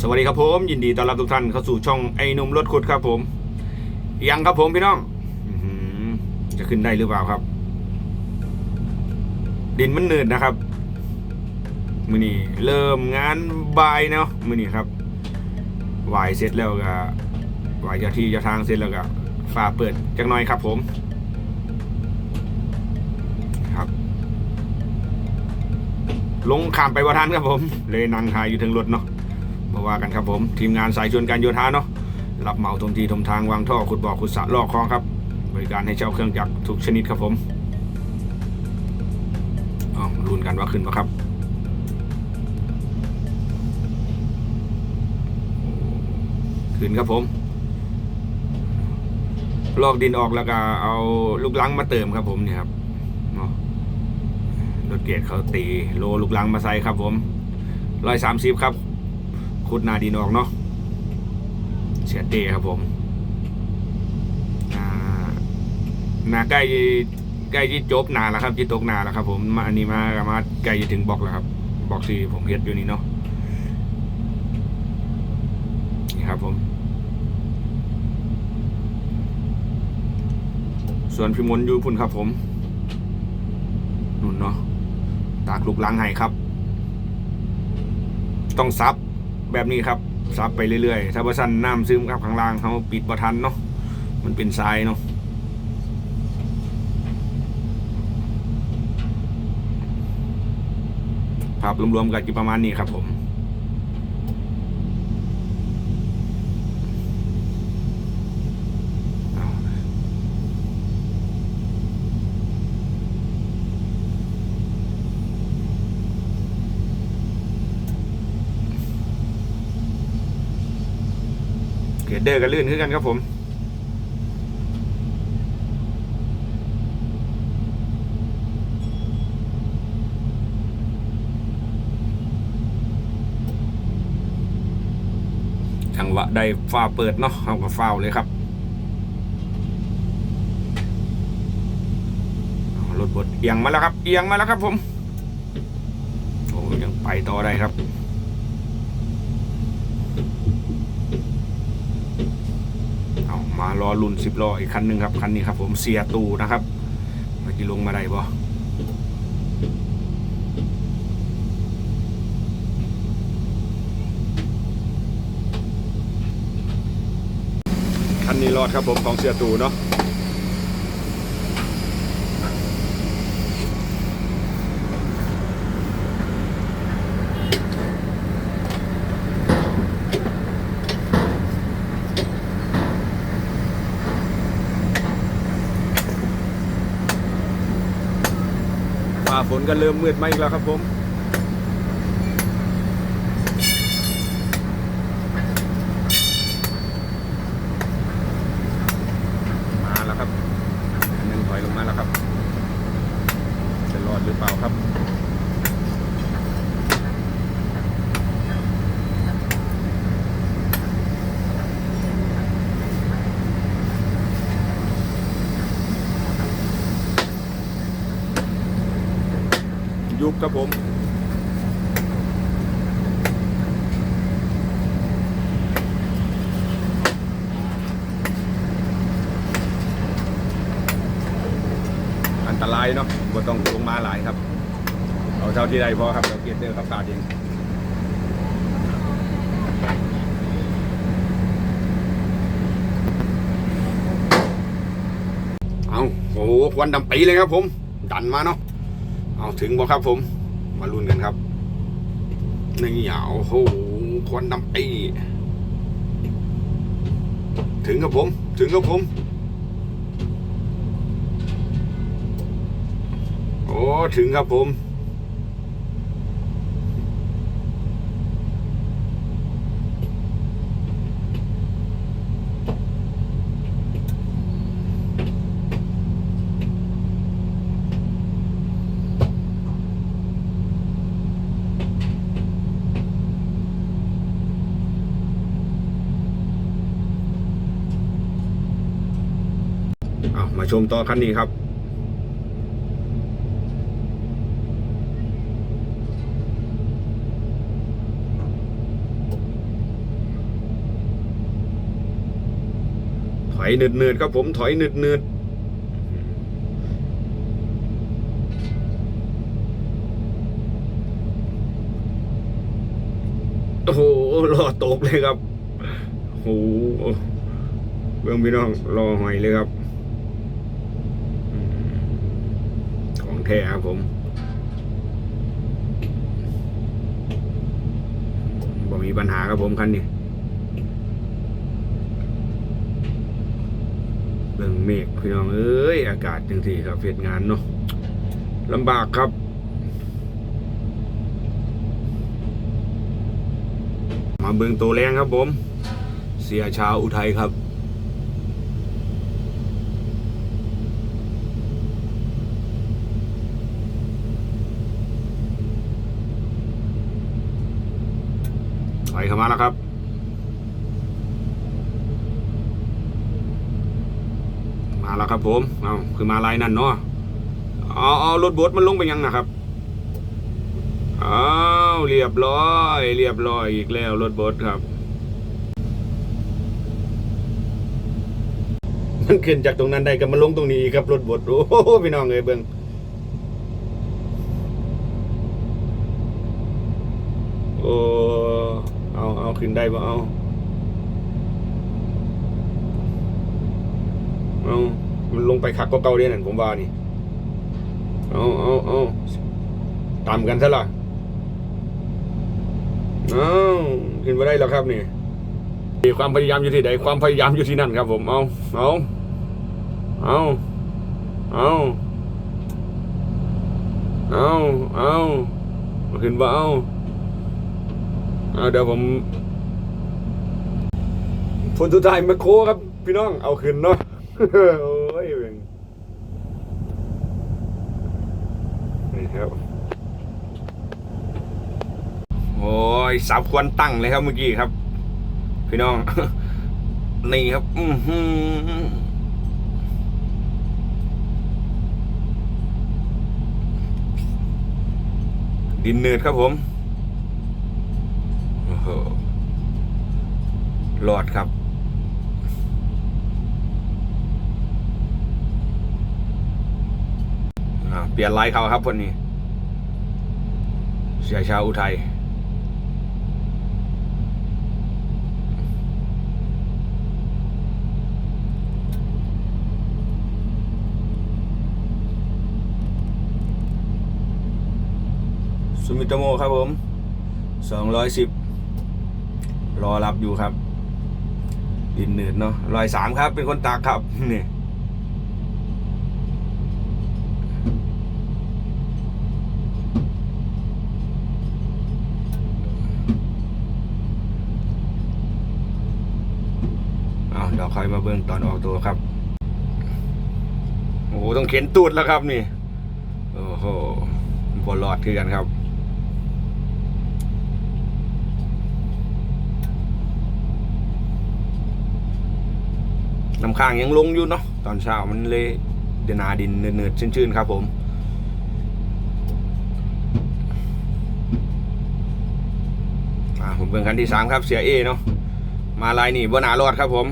สวัสดีครับผม ยินดีต้อนรับทุกท่านเข้าสู่ช่องไอ้นุ่มรถขุดครับผม ยังครับผมพี่น้องจะขึ้นได้หรือเปล่าครับ ดินมันหนืดนะครับมือนี้เริ่มงานบายเนาะมือนี้ครับวายเสร็จแล้วก็วายจ้าที่จ้าทางเสร็จแล้วก็ฝาเปิดจักหน่อยครับผมครับ ลงขามไปวัทันครับผม เลยนั่งถ่ายอยู่ถึงรถเนาะ มาว่ากันครับผม ทีมงานสายชวนการโยธาเนาะรับเหมาทมทีทมทางวางท่อขุดบ่อขุดสระลอกคลองครับ บริการให้เช่าเครื่องจักรทุกชนิดครับผมอ๋อรุนกันว่าขึ้นปะครับขึ้นครับผม ลอกดินออกแล้วก็เอาลูกลังมาเติมครับผมเนี่ยครับเนาะรถเกียร์เขาตีโลลูกลังมาใส่ครับผมร้อยสามสิบครับุดนาดินออกเนาะเสียเตครับผมนาใกล้ใกล้ที่จบนาแล้วครับที่ตกนาแล้วครับผมมาอันนี้มามาใกล้จะถึงบล็อกแล้วครับบล็อกที่ผมเฮ็ดอยู่นี่เนาะนี่ครับผมส่วนพี่มนอยู่พุ่นครับผมนุ่นเนาะตากลูกล้างให้ครับ ต้องซับ แบบนี้ครับซับไปเรื่อยๆ ถ้าว่าสั้นน้ำซึมครับข้างล่างเขาปิดประทันเนาะมันเป็นทรายเนาะภาพรวมๆกันอยู่ประมาณนี้ครับผม เดอร์กันลื่นขึ้นกันครับผมจังหวะได้ฟ้าเปิดเนาะเอากับฟ้าเลยครับรถบดเอียงมาแล้วครับ เอียงมาแล้วครับผมโอ้ยังไปต่อได้ครับ เอาล้อรุ่นสิบล้ออีกคันหนึ่งครับคันนี้ครับผมเสียตูนะครับมาจะลงมาได้บ่คันนี้รอดครับผมของเสียตูเนาะ นก็เริ่มมืดมาอีกแล้วครับผม มาแล้วครับอันหนึงถอยลงมาแล้วครับ จะรอดหรือเปล่าครับ ยุบครับผมอันตรายเนาะก็ต้องลงมาหลายครับ เอาเท่าที่ได้พอครับเดี๋ยวเกียร์เตอร์ครับขาดเองเอาโอ้โหควันดำปีเลยครับผม ดันมาเนาะ เอาถึงบ่ครับผม มาลุ้นกันครับนี่อ่าโอ้โหควันดำปีถึงครับผม ถึงครับผม โอ้ ถึงครับผม มต่อคันนี้ครับถอยเนืดๆครับผมถอยเนืดๆโอ้โหรอตกเลยครับโอ้โหเบื้องพี่น้องรอหอยเลยครับ แท้ครับผมบ่มีปัญหาครับผมคันนี้เรื่องเมฆพี่น้องเอ้ย อากาศจังที่ครับเฟดงานเนาะลำบากครับมาเบิงตัวแรงครับผม เสียชาวอุทัยครับ เข้ามาแล้วครับมาแล้วครับผมเอาคือมาลายนั่นเนาะเอาเอารถบดมันลงไปยังนะครับอ้าวเรียบร้อย เรียบร้อยอีกแล้วรถบดครับ มันขึ้นจากตรงนั้นได้ก็มาลงตรงนี้อีกครับรถบดโอ้พี่น้องเอ้ยเบิ่งโอ้เอาเอา ขึ้นได้บ่เอาเอามันลงไปคักก็เก่าเดียนั่นผมว่านี่เอาเอาเอาตามกันซะละเอาขึ้นมาได้แล้วครับนี่มีความพยายามอยู่ที่ใดความพยายามอยู่ที่นั่นครับ ผมเอาเอาเอาเอาเอาเอาขึ้นมาเอาเอาเดี๋ยวผม ผลสุดท้ายมาโคครับ พี่น้องเอาขึ้นเนาะโอ้ยเว้ยนี่ครับโอ้ยสับควรตั้งเลยครับเมื่อกี้ครับ พี่น้อง นี่ครับ อือหือดินเนืดครับผมโอ้โหลอดครับ อ่า เปลี่ยนไลน์เขาครับวันนี้ เสียชาวอุทัยสุมิโตโมครับผมสองร้อยสิบรอรับอยู่ครับ ดินหนืดเนาะรอยสามครับ เป็นคนตากครับนี่ เอาค่อยมาเบิ่งตอนออกตัวครับ โอ้โหต้องเข็นตูดแล้วครับนี่ โอ้โหบอลอดคือกันครับน้ำค้างยังลงอยู่เนาะตอนเช้ามันเลยเดนาดินเนืดๆชื้นๆครับผมผมเบิ่งคันที่สามครับเสียเอเนาะมาลายนี่บนหนารอดครับผม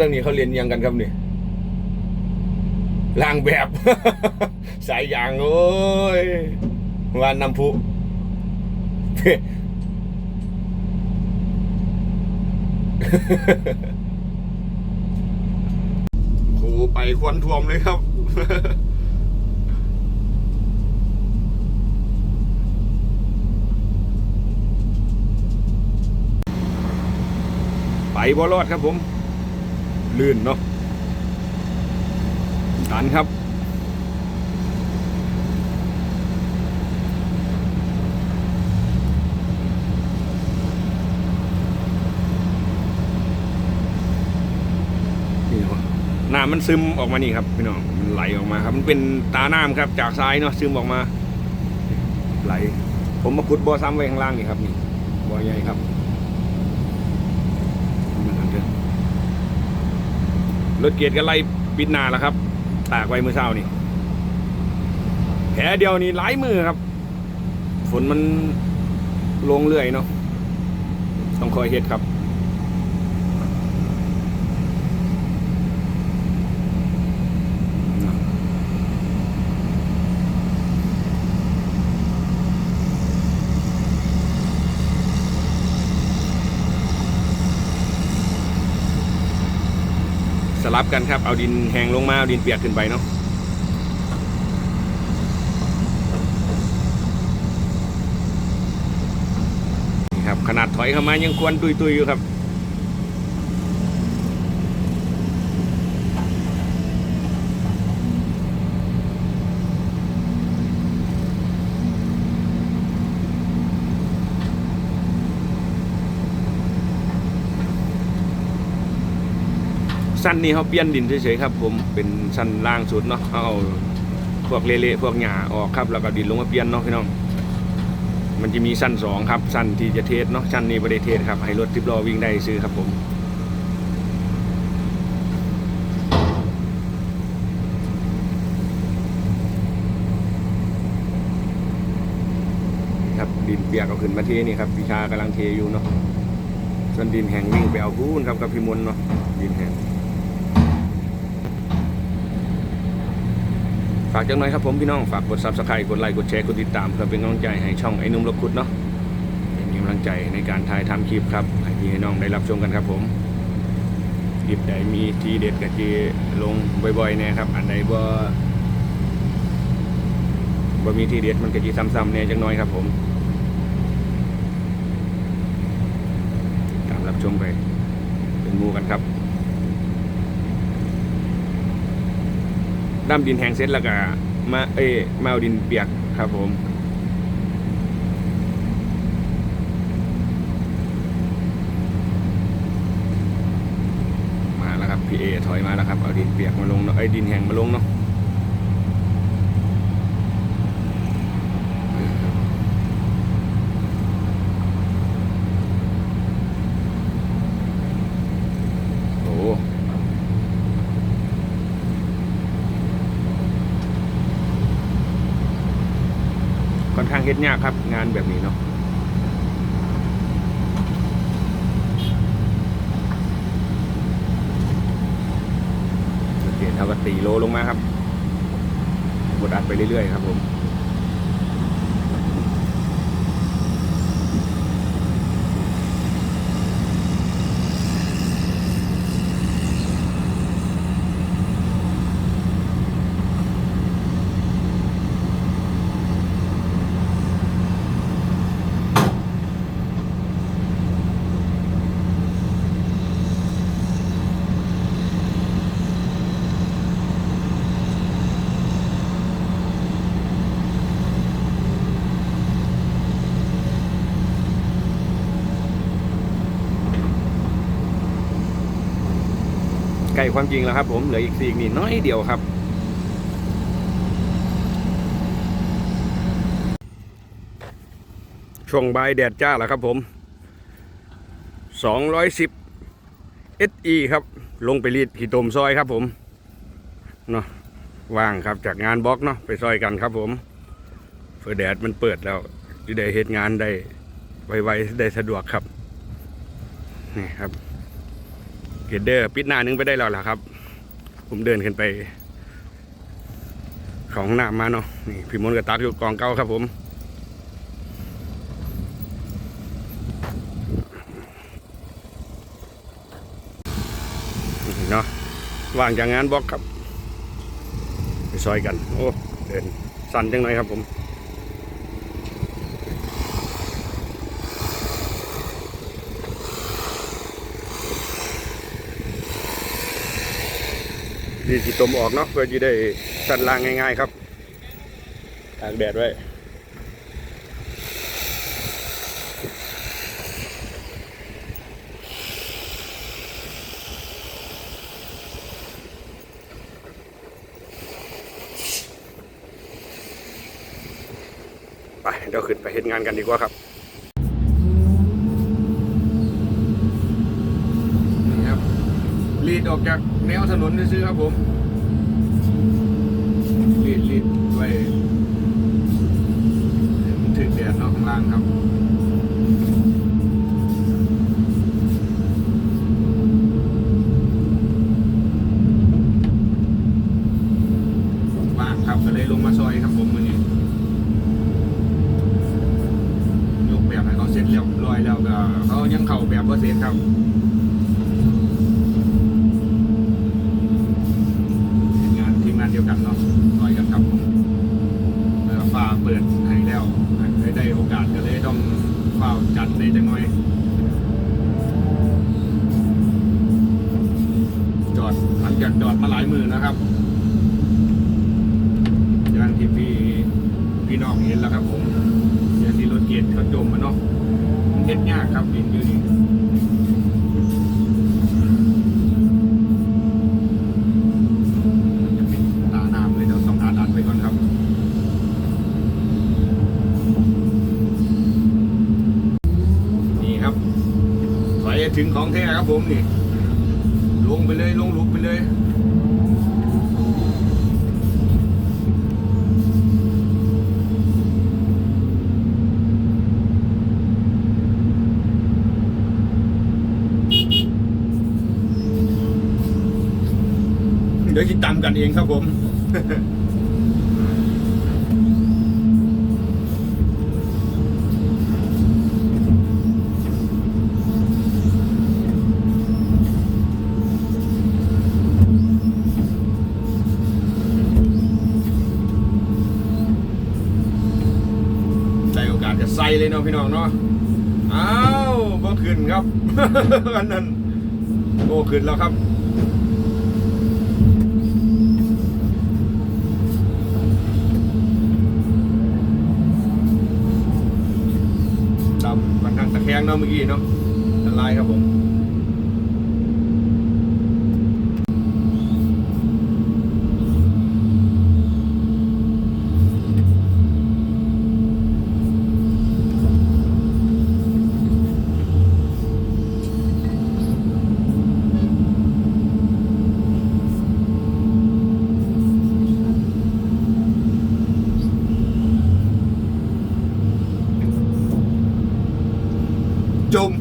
ทางนี้เขาเรียนยังกันครับนี่ล่างแบบ สายยางโอ้ยวานน้ำพุโหไปควันท่วมเลยครับไปบอลอดครับผม ลื่นเนาะดันครับ นี่ครับน้ำมันซึมออกมานี่ครับพี่น้อง มันไหลออกมาครับ มันเป็นตาน้ำครับ จากซ้ายเนาะซึมออกมา ไหล ผมมาขุดบ่อซ้ำไว้ข้างล่างนี่ครับนี่บ่อใหญ่ครับ รถเกียร์ก็ไล่ปิดนาแล้วครับ ตากไว้เมื่อเช้านี่แผลเดียวนี่หลายมือครับ ฝนมันลงเรื่อยเนาะต้องคอยเฮ็ดครับ ส ลับกันครับ เอาดินแห้งลงมาเอาดินเปียกขึ้นไปเนาะนี่ครับขนาดถอยเข้ามายังควรตุยตุยๆอยู่ครับ สั้นนี้เขาเปลี่ยนดินเฉยๆครับ ผมเป็นสั้นล่างสุดเนาะเขาเอาพวกเละๆพวกหญ้าออกครับ แล้วก็ดินลงมาเปลี่ยนเนาะพี่น้อง มันจะมีสั้นสองครับสั้นที่จะเทสเนาะสั้นนี้บริเดทสครับให้รถทิปล้อวิ่งได้ซื้อครับผมครับดินเปียกเอาขึ้นมาเทนี่ครับพิชากำลังเทอยู่เนาะส่วนดินแห้งวิ่งไปเอาพูนครับกับพี่มนต์เนาะดินแห้ง ฝากจังหน่อยครับผมพี่น้องฝากกด subscribe กดไลค์กดแชร์กดติดตามเพื่อเป็นกำลังใจให้ช่องไอ้นุ่มรถขุดเนาะเป็นกำลังใจในการถ่ายทำคลิปครับให้พี่ให้น้องได้รับชมกันครับผมคลิปใดมีทีเด็ดกับทีลงบ่อยๆแน่ครับอันใดบ่บ่มีทีเด็ดมันก็จีซ้ำๆแน่จังน้อยครับผม ตามรับชมไปเป็นมูกันครับ ด้ามดินแห้งเสร็จแล้วก็มาเอ้มาเอาดินเปียกครับผมมาแล้วครับพี่เอถอยมาแล้วครับเอาดินเปียกมาลงเนาะไอ้ดินแห้งมาลงเนาะโอ้ ค่อนข้างเฮ็ดยากครับ งานแบบนี้เนาะเปลี่ยนเท่ากับตีโลลงมาครับกดอัดไปเรื่อยๆครับผม ล้ความจริงแล้วครับ ผมเหลืออีกสี่นี่น้อยเดียวครับ ช่วงบ่ายแดดจ้าแล้วครับผม210 SE ครับ ลงไปรีดขีตมซอยครับผมเนาะว่างครับจากงานบล็อกเนาะไปซอยกันครับผมเพื่อแดดมันเปิดแล้วจะได้เหตุงานได้ไวๆได้สะดวกครับนี่ครับ เกดเดอร์ปิดหน้านึงไปได้แล้วล่ะครับ ผมเดินขึ้นไปของหน้ามาเนาะนี่พี่มนกับตักอยู่กองเก้าครับผมนี่เนาะว่างจากงานบล็อกครับไปซอยกัน โอ้เดินสั่นจังหน่อยครับผม ดีสีตมออกเนาะเพื่อจะได้สั่นล่างง่ายๆครับตากแดดไว้ไปเดี๋ยวขึ้นไปเห็นงานกันดีกว่าครับ ดออกจากแนวถนนซื้อครับผมลีดลีดไว้มันถึงแดดนาะข้างล่างครับว่างครับก็เลยลงมาซอยครับผมวันนี้ยกแบบให้เขาเสร็จเรียบร้อยแล้วก็เขายังเข้าแบบว่าเสร็จครับ ถึงของแท้ครับผมนี่ ลงไปเลยลงลุมไปเลยเดี๋ยวคิดตามกันเองครับผม จะใส่เลยเนาะพี่น้องเนาะอ้าวบ่ขึ้นครับอันนั้นโอ้ขึ้นแล้วครับดำมันทางตะแคงเนาะเมื่อกี้เนาะอันตรายครับผม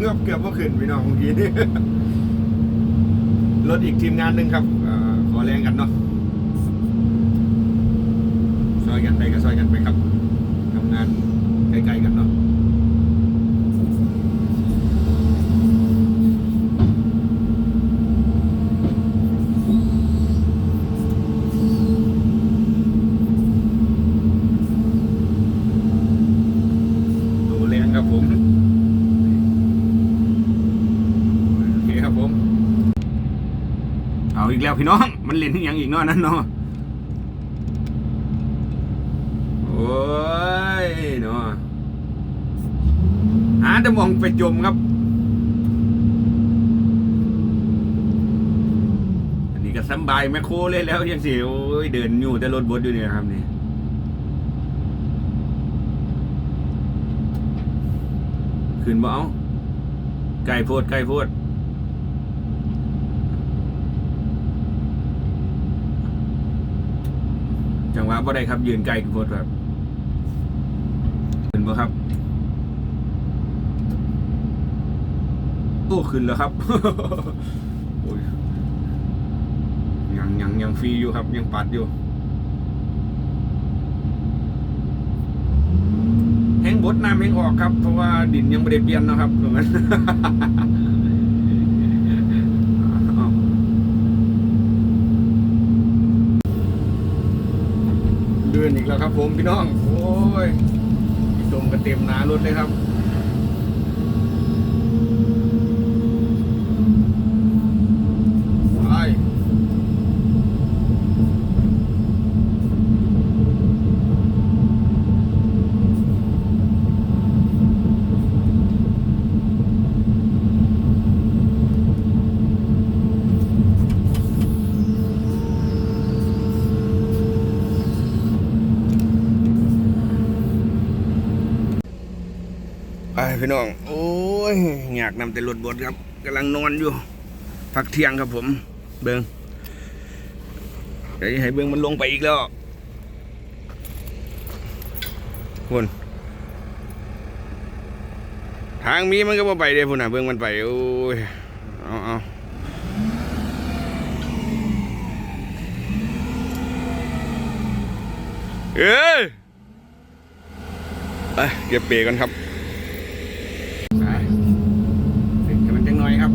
เกือบเกือบว่าขึ้นพี่น้องเมื่อกี้นี่รถอีกทีมงานหนึ่งครับอขอแรงกันเนาะซอยกันไปก็ซอยกันไปครับทำงานใกล้ๆกันเนาะดูแรงครับผม โอเคครับผม เอาอีกแล้ว พี่น้อง มันเล่นที่ยังอีกเนาะนั่นเนาะโอ้ยเนาะหาแต่มองไปจมครับ อันนี้ก็สบายแมคโครเลยแล้วยังสิโอ้ยเดินอยู่แต่รถบดอยู่เนี่ยครับนี่ขึ้นบ่เอาไก่โพดไก่โพด จังหวะ บ่ได้ครับ ยืนไกลโพดแบบขึ้นบ่ครับโอ้ขึ้นแล้วครับโอ้ยยังยังยังฟรีอยู่ครับ ยังปัดอยู่แห้งบดน้ำแห้งออกครับ เพราะว่าดินยังไม่ได้เปลี่ยนนะครับตรงนั้น อ้าว เลื่อ นอีกแล้วครับผมพี่น้อง โอ้ยพี่ชมก็เต็มหนารถเลยครับ ไปไป พี่น้อง โอ้ยอยากนำแต่รถบดครับกำลังนอนอยู่พักเที่ยงครับผม เบิ้งเดี๋ยวให้เบิ้งมันลงไปอีกแล้วคุณทางมีมันก็บ่ไปเด้พุ่นน่ะเบิ้งมันไปโอ้ยเอาเอาเอ้ยไปเก็บเปรกันครับไปเสร็จกันมันจังหน่อยครับ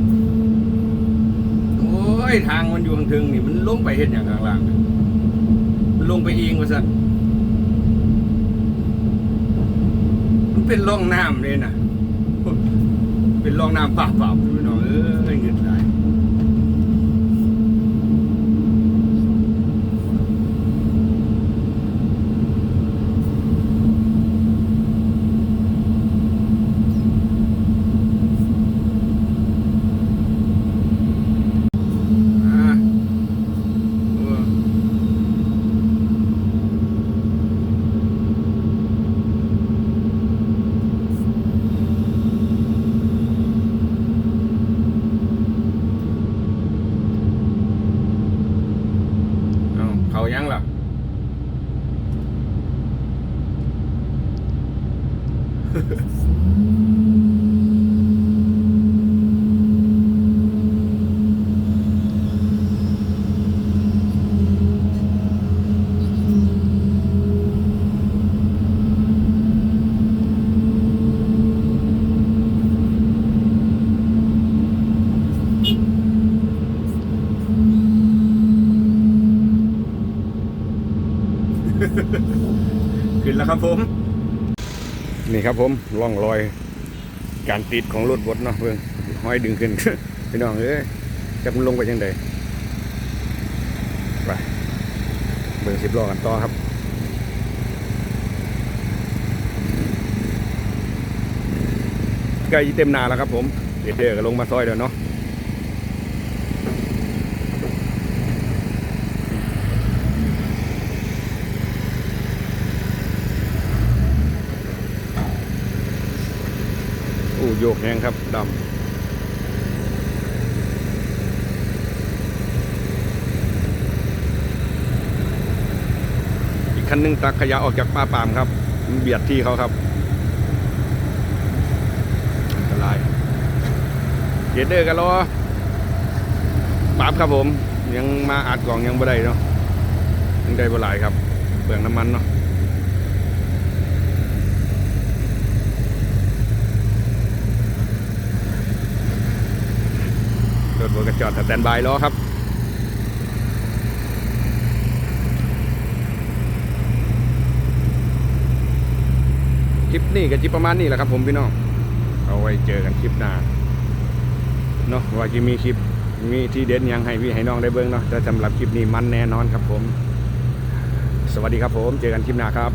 โอ้ย ทางมันอยู่ข้างถึงนี่มันลงไปเห็นอย่างข้างล่างมันลงไปเองว่าสันมันเป็นร่องน้ำเลยนะเป็นร่องน้ำป่าเปล่าๆพี่น้องเอ้ยเงินไหลายอ่าเออเอาเขายังล่ะ ขึ้นแล้ว ครับผม นี่ครับผมร่องรอยการติดของรถบดเนาะเพิ่งห้อยดึงขึ้นพี่น้องเอ้ยจะมันลงไปยังไงไปเบิ่งสิบล้อกันต่อครับใกล้เต็มนาแล้วครับผมเดี๋ยวเดี๋ยวก็ลงมาซอยเดี๋ยวเนาะ โอ้โยกแหงครับดำอีกคั นหนึงตักขยะออกจากป่าปามครับเบียดที่เขาครับอันตรายเกเดอร์กันรอปามครับผม ยังมาอัดกล่องยังบ่ได้เนาะยังได้บ่หลายครับเปลืองน้ำมันเนาะรถบนกระจอดสแตนบายล้อครับ คลิป นี่ก็จิประมาณนี้แหละครับผมพี่น้อง เอาไว้เจอกันคลิปหน้า เนาะว่าจะมีคลิปมีที่เด่นยังให้พี่ให้น้องได้เบิ้งเนาะแต่สำหรับคลิปนี้มันแน่นอนครับผม สวัสดีครับผม เจอกันคลิปหน้าครับ